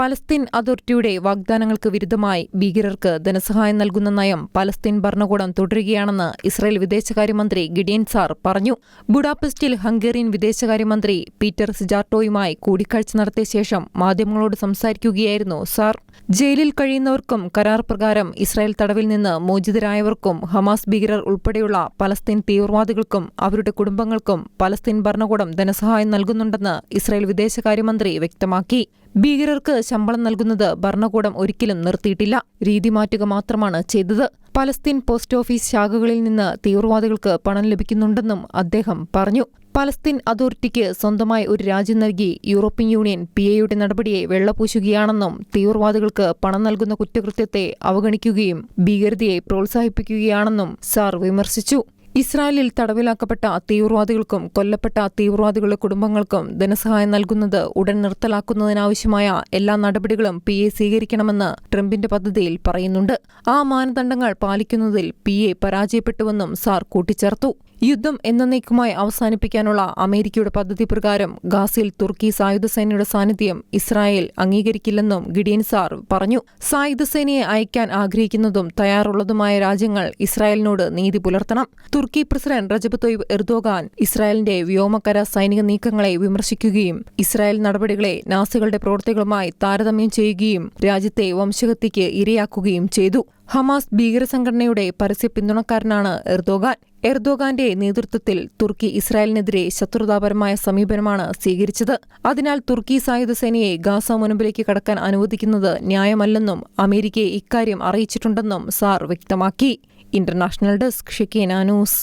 Palestine അതോറിറ്റിയുടെ വാഗ്ദാനങ്ങൾക്ക് വിരുദ്ധമായി ഭീകരർക്ക് ധനസഹായം നൽകുന്ന നയം പലസ്തീൻ ഭരണകൂടം തുടരുകയാണെന്ന് ഇസ്രായേൽ വിദേശകാര്യമന്ത്രി ഗിഡിയൻ സാർ പറഞ്ഞു. ബുഡാപെസ്റ്റിൽ ഹംഗേറിയൻ വിദേശകാര്യമന്ത്രി പീറ്റർ സിജാർട്ടോയുമായി കൂടിക്കാഴ്ച നടത്തിയ ശേഷം മാധ്യമങ്ങളോട് സംസാരിക്കുകയായിരുന്നു സാർ. ജയിലിൽ കഴിയുന്നവർക്കും കരാർ പ്രകാരം ഇസ്രായേൽ തടവിൽ നിന്ന് മോചിതരായവർക്കും ഹമാസ് ഭീകരർ ഉൾപ്പെടെയുള്ള പലസ്തീൻ തീവ്രവാദികൾക്കും അവരുടെ കുടുംബങ്ങൾക്കും പലസ്തീൻ ഭരണകൂടം ധനസഹായം നൽകുന്നുണ്ടെന്ന് ഇസ്രായേൽ വിദേശകാര്യമന്ത്രി വ്യക്തമാക്കി. ഭീകരർക്ക് ശമ്പളം നൽകുന്നത് ഭരണകൂടം ഒരിക്കലും നിർത്തിയിട്ടില്ല. രീതി മാറ്റുക മാത്രമാണ് ചെയ്തത്. പലസ്തീൻ പോസ്റ്റ് ഓഫീസ് ശാഖകളിൽ നിന്ന് തീവ്രവാദികൾക്ക് പണം ലഭിക്കുന്നുണ്ടെന്നും അദ്ദേഹം പറഞ്ഞു. പലസ്തീൻ അതോറിറ്റിക്ക് സ്വന്തമായി ഒരു രാജ്യം നൽകി യൂറോപ്യൻ യൂണിയൻ പി എയുടെ നടപടിയെ വെള്ളപൂശുകയാണെന്നും തീവ്രവാദികൾക്ക് പണം നൽകുന്ന കുറ്റകൃത്യത്തെ അവഗണിക്കുകയും ഭീകരതയെ പ്രോത്സാഹിപ്പിക്കുകയാണെന്നും സാർ വിമർശിച്ചു. ഇസ്രായേലിൽ തടവിലാക്കപ്പെട്ട തീവ്രവാദികൾക്കും കൊല്ലപ്പെട്ട തീവ്രവാദികളുടെ കുടുംബങ്ങൾക്കും ധനസഹായം നൽകുന്നത് ഉടൻ നിർത്തലാക്കുന്നതിനാവശ്യമായ എല്ലാ നടപടികളും പി എ സ്വീകരിക്കണമെന്ന് ട്രംപിന്റെ പദ്ധതിയിൽ പറയുന്നുണ്ട്. ആ മാനദണ്ഡങ്ങൾ പാലിക്കുന്നതിൽ പി എ പരാജയപ്പെട്ടുവെന്നും സാർ കൂട്ടിച്ചേർത്തു. യുദ്ധം എന്നേക്കുമായി അവസാനിപ്പിക്കാനുള്ള അമേരിക്കയുടെ പദ്ധതി പ്രകാരം ഗാസിൽ തുർക്കി സായുധ സേനയുടെ സാന്നിധ്യം ഇസ്രായേൽ അംഗീകരിക്കില്ലെന്നും ഗിഡിയൻ സാർ പറഞ്ഞു. സായുധസേനയെ അയക്കാൻ ആഗ്രഹിക്കുന്നതും തയ്യാറുള്ളതുമായ രാജ്യങ്ങൾ ഇസ്രായേലിനോട് നീതി പുലർത്തണം. തുർക്കി പ്രസിഡന്റ് റജബ് തൊയ്ബ് എർദോഗാൻ ഇസ്രായേലിന്റെ വ്യോമകര സൈനിക നീക്കങ്ങളെ വിമർശിക്കുകയും ഇസ്രായേൽ നടപടികളെ നാസികളുടെ പ്രവൃത്തികളുമായി താരതമ്യം ചെയ്യുകയും രാജ്യത്തെ വംശഹത്യയ്ക്ക് ഇരയാക്കുകയും ചെയ്തു. ഹമാസ് ഭീകരസംഘടനയുടെ പരസ്യ പിന്തുണക്കാരനാണ് എർദോഗാൻ. എർദോഗാന്റെ നേതൃത്വത്തിൽ തുർക്കി ഇസ്രായേലിനെതിരെ ശത്രുതാപരമായ സമീപനമാണ് സ്വീകരിച്ചത്. അതിനാൽ തുർക്കി സായുധ സേനയെ ഗാസ മുനമ്പിലേക്ക് കടക്കാൻ അനുവദിക്കുന്നത് ന്യായമല്ലെന്നും അമേരിക്കയെ ഇക്കാര്യം അറിയിച്ചിട്ടുണ്ടെന്നും സാർ വ്യക്തമാക്കി. ഇന്റർനാഷണൽ ഡെസ്ക് ഷിക്കേന ന്യൂസ്.